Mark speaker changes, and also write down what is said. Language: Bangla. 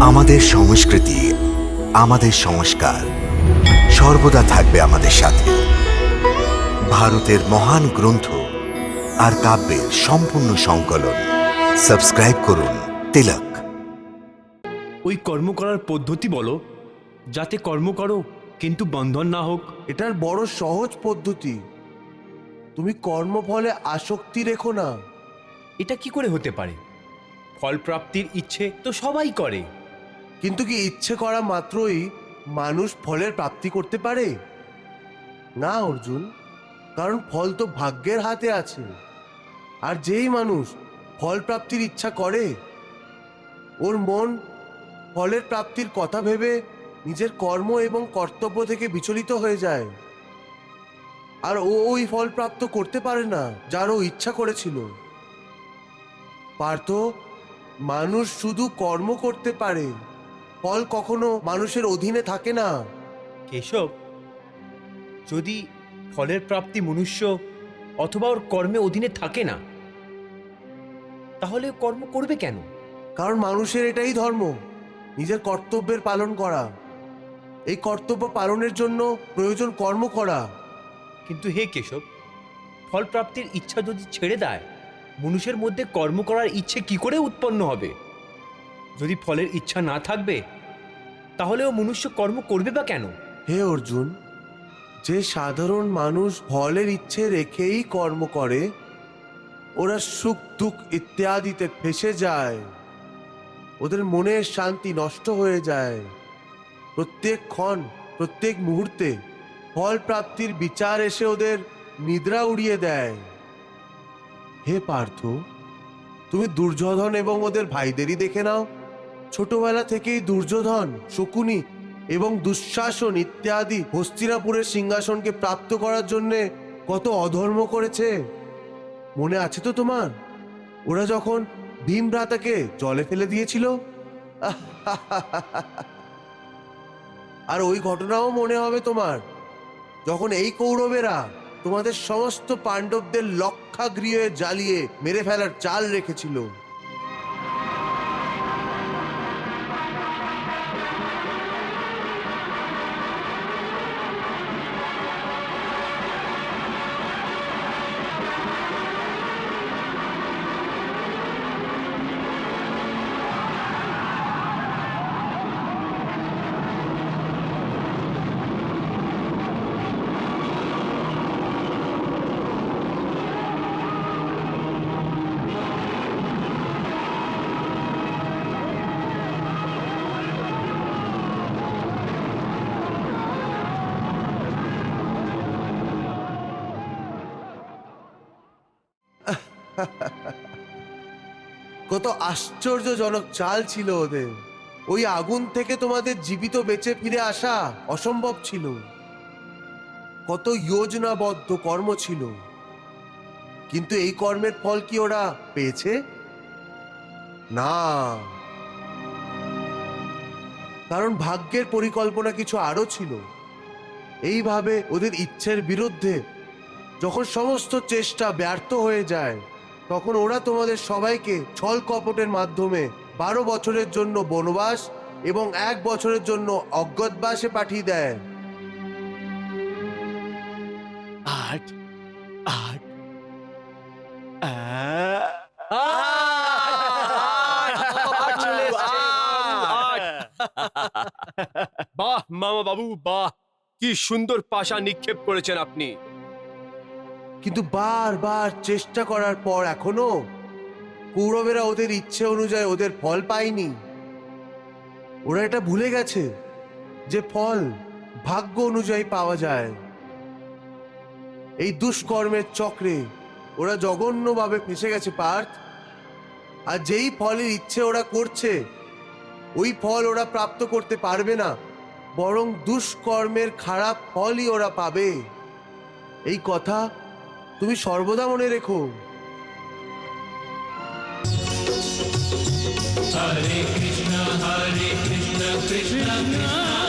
Speaker 1: আমাদের সংস্কৃতি আমাদের সংস্কার সর্বদা থাকবে আমাদের সাথে। ভারতের মহান গ্রন্থ আর কাব্যের সম্পূর্ণ সংকলন। সাবস্ক্রাইব করুন তিলক।
Speaker 2: ওই কর্ম করার পদ্ধতি বলো যাতে কর্ম করো কিন্তু বন্ধন না হোক।
Speaker 3: এটার বড় সহজ পদ্ধতি। তুমি কর্মফলে আসক্তি রেখো না।
Speaker 2: এটা কি করে হতে পারে? ফল প্রাপ্তির ইচ্ছে তো সবাই করে।
Speaker 3: কিন্তু কি ইচ্ছে করা মাত্রই মানুষ ফলের প্রাপ্তি করতে পারে? না, অর্জুন। কারণ ফল তো ভাগ্যের হাতে আছে। আর যেই মানুষ ফল প্রাপ্তির ইচ্ছা করে, ওর মন ফলের প্রাপ্তির কথা ভেবে নিজের কর্ম এবং কর্তব্য থেকে বিচলিত হয়ে যায়। আর ও ওই ফল প্রাপ্ত করতে পারে না যার ও ইচ্ছা করেছিল। পার্থ, মানুষ শুধু কর্ম করতে পারে। ফল কখনো মানুষের অধীনে থাকে না।
Speaker 2: কেশব যদি ফলের প্রাপ্তি মনুষ্য অথবা ওর কর্মে অধীনে থাকে না তাহলে কর্ম করবে কেন?
Speaker 3: কারণ মানুষের এটাই ধর্ম নিজের কর্তব্যের পালন করা। এই কর্তব্য পালনের জন্য প্রয়োজন কর্ম করা।
Speaker 2: কিন্তু হে কেশব ফল প্রাপ্তির ইচ্ছা যদি ছেড়ে দেয় মনুষ্যের মধ্যে কর্ম করার ইচ্ছে কি করে উৎপন্ন হবে? যদি ফলের ইচ্ছা না থাকবে, তাহলে ও মনুষ্য কর্ম করবে বা কেন?
Speaker 3: হে অর্জুন, যে সাধারণ মানুষ ফলের ইচ্ছে রেখেই কর্ম করে, ওরা সুখ দুঃখ ইত্যাদিতে ফেসে যায়। ওদের মনের শান্তি নষ্ট হয়ে যায়। প্রত্যেক ক্ষণ, প্রত্যেক মুহূর্তে ফল প্রাপ্তির বিচার এসে ওদের নিদ্রা উড়িয়ে দেয়। হে পার্থ, তুমি দুর্যোধন এবং ওদের ভাইদেরই দেখে নাও। ছোটবেলা থেকেই দুর্যোধন, শকুনি এবং দুঃশাসন ইত্যাদি হস্তিনাপুরের সিংহাসনকে প্রাপ্ত করার জন্য কত অধর্ম করেছে। মনে আছে তো তোমার? ওরা যখন ভীম ভ্রাতাকে জলে ফেলে দিয়েছিল। আর ওই ঘটনাও মনে হবে তোমার। যখন এই কৌরবেরা তোমাদের সমস্ত পাণ্ডবদের লক্ষাগৃহে জ্বালিয়ে মেরে ফেলার চাল রেখেছিল। কত আশ্চর্যজনক চাল ছিল ওদের। ওই আগুন থেকে তোমাদের জীবিত বেঁচে ফিরে আসা অসম্ভব ছিল। কত যোজনাবদ্ধ কর্ম ছিল। কিন্তু এই কর্মের ফল কি ওরা পেয়েছে? না। কারণ ভাগ্যের পরিকল্পনা কিছু আরও ছিল। এইভাবে ওদের ইচ্ছের বিরুদ্ধে যখন সমস্ত চেষ্টা ব্যর্থ হয়ে যায় তখন ওরা তোমাদের সবাইকে ছল কপটের মাধ্যমে বারো বছরের জন্য বনবাস এবং এক বছরের জন্য অজ্ঞাতবাসে পাঠিয়ে দেয়।
Speaker 2: আট আট বাহ মামা বাবু বাহ। কি সুন্দর পাশা নিক্ষেপ করেছেন আপনি।
Speaker 3: কিন্তু বারবার চেষ্টা করার পর এখনও কৌরবেরা ওদের ইচ্ছে অনুযায়ী ওদের ফল পায়নি। ওরা এটা ভুলে গেছে যে ফল ভাগ্য অনুযায়ী পাওয়া যায়। এই দুষ্কর্মের চক্রে ওরা জঘন্যভাবে ফেসে গেছে পার্থ। আর যেই ফলের ইচ্ছে ওরা করছে, ওই ফল ওরা প্রাপ্ত করতে পারবে না, বরং দুষ্কর্মের খারাপ ফলই ওরা পাবে। এই কথা তুমি সর্বদা মনে রেখো
Speaker 4: Hare Krishna, Hare Krishna, Krishna Krishna,